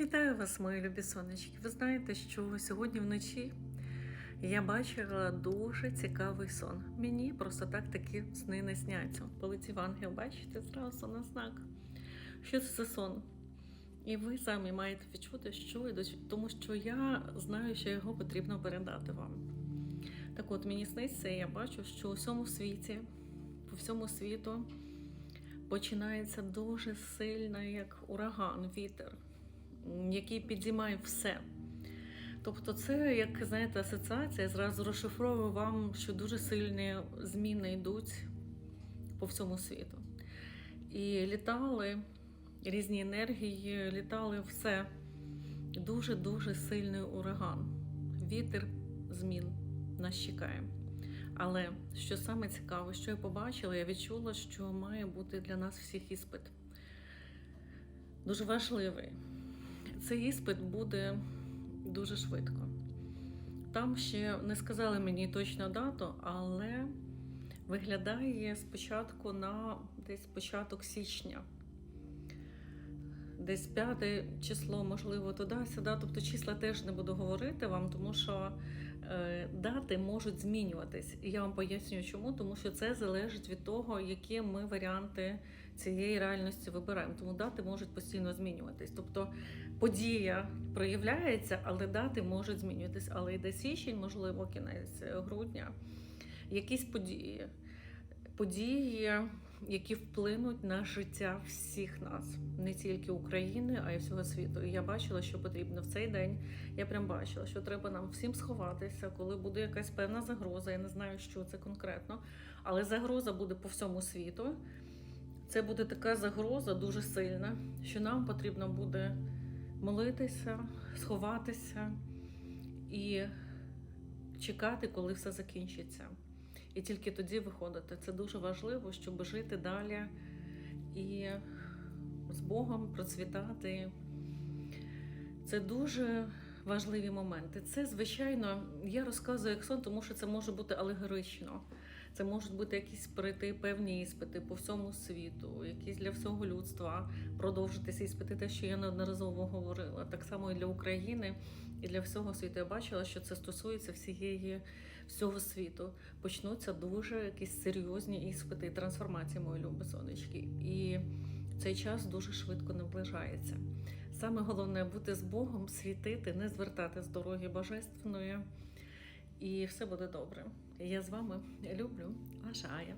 Вітаю вас, мої любі сонечки. Ви знаєте, що сьогодні вночі я бачила дуже цікавий сон. Мені просто так такі сни не сняться. Полетів ангел, бачите, зразу на знак. Що це за сон? І ви самі маєте відчути, що йдуть, тому що я знаю, що його потрібно передати вам. Так от мені сниться, і я бачу, що у всьому світі, по всьому світу починається дуже сильний, як ураган, вітер, який підіймає все. Тобто, це, як знаєте, асоціація, зразу розшифровую вам, що дуже сильні зміни йдуть по всьому світу. І літали різні енергії, літали все. Дуже-дуже сильний ураган. Вітер змін нас чекає. Але що саме цікаве, що я побачила, я відчула, що має бути для нас всіх іспит. Дуже важливий. Цей іспит буде дуже швидко. Там ще не сказали мені точну дату, але виглядає спочатку на десь початок січня. Десь п'яте число, можливо, туди-сюди. Тобто числа теж не буду говорити вам, тому що е, дати можуть змінюватись. І я вам пояснюю, чому, тому що це залежить від того, які ми варіанти цієї реальності вибираємо. Тому дати можуть постійно змінюватись. Тобто подія проявляється, але дати можуть змінюватись. Але йде січень, можливо, кінець грудня, якісь події. Події, які вплинуть на життя всіх нас, не тільки України, а й всього світу. І я бачила, що потрібно в цей день. Я прям бачила, що треба нам всім сховатися, коли буде якась певна загроза. Я не знаю, що це конкретно, але загроза буде по всьому світу. Це буде така загроза дуже сильна, що нам потрібно буде молитися, сховатися і чекати, коли все закінчиться. І тільки тоді виходити. Це дуже важливо, щоб жити далі і з Богом процвітати. Це дуже важливі моменти. Це, звичайно, я розказую як сон, тому що це може бути алегорично. Це можуть бути якісь пройти певні іспити по всьому світу, якісь для всього людства, продовжитися іспити, те, що я неодноразово говорила. Так само і для України, і для всього світу. Я бачила, що це стосується всієї всього світу. Почнуться дуже якісь серйозні іспити і трансформації, мої любі сонечки. І цей час дуже швидко наближається. Саме головне бути з Богом, світити, не звертати з дороги божественної, і все буде добре. Я з вами люблю, ваша Ая.